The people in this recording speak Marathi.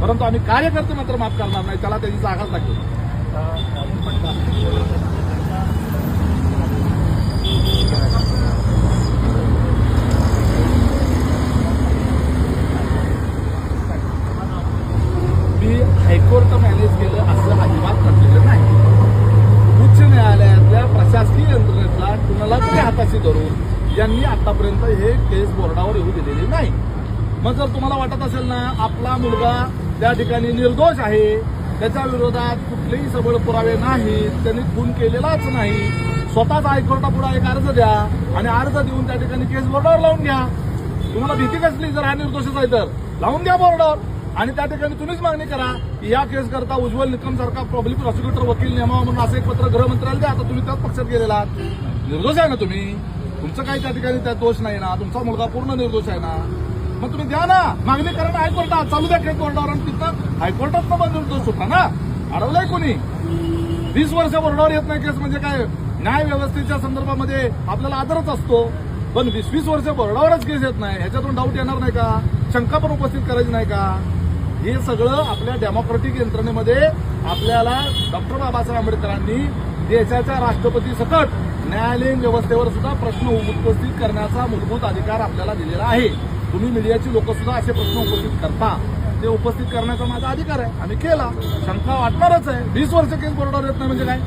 परंतु आम्ही कार्यकर्ते मात्र माफ करणार नाही त्याला त्याची जागाच लागेल. मी हायकोर्ट मॅनेज केलं असं अजिबात म्हटलेलं नाही. उच्च न्यायालयातल्या प्रशासकीय यंत्रणेतला कुणाला तरी हाताशी धरून यांनी आतापर्यंत हे केस बोर्डावर येऊ दिलेले नाही. मग जर तुम्हाला वाटत असेल ना आपला मुलगा त्या ठिकाणी निर्दोष आहे त्याच्या विरोधात कुठलेही सबळ पुरावे नाहीत. त्यांनी खून केलेलाच नाही. स्वतःच हायकोर्टापुढे एक अर्ज द्या आणि अर्ज देऊन त्या ठिकाणी केस बोर्डावर लावून घ्या. तुम्हाला भीती कसली? जर हा निर्दोषच आहे तर. लावून द्या बोर्डावर आणि त्या ठिकाणी तुम्हीच मागणी करा की या केस करता उज्ज्वल निकम सारखा पब्लिक प्रॉसिक्युटर वकील नेमावा म्हणून असं एक पत्र गृहमंत्र्याला द्या. आता तुम्ही त्याच पक्षात गेलेला निर्दोष आहे ना तुम्ही? तुमचं काही त्या ठिकाणी त्यात दोष नाही ना. तुमचा मुलगा पूर्ण निर्दोष आहे ना. मग तुम्ही द्या ना. मागणी करा ना हायकोर्टात. चालू द्या केस आणि तिथं हायकोर्टात पण निर्दोष होता ना. अडवलंय कोणी? वीस वर्ष बोर्डावर येत नाही केस म्हणजे काय? न्याय व्यवस्थेच्या संदर्भामध्ये आपल्याला आदरच असतो. पण वीस वीस वर्ष बोर्डावरच केस येत नाही. ह्याच्यातून डाऊट येणार नाही का? शंका पण उपस्थित करायची नाही का? हे सगळं आपल्या डेमोक्रेटिक यंत्रणेमध्ये आपल्याला डॉक्टर बाबासाहेब आंबेडकरांनी देशाच्या राष्ट्रपती सकट न्यायालयीन व्यवस्थेवर सुद्धा प्रश्न उपस्थित करण्याचा मूलभूत अधिकार आपल्याला दिलेला आहे. तुम्ही मीडियाची लोक सुद्धा असे प्रश्न उपस्थित करता. ते उपस्थित करण्याचा माझा अधिकार आहे. आम्ही केला. शंका वाटणारच आहे. वीस वर्ष केस बरोबर येत नाही म्हणजे काय?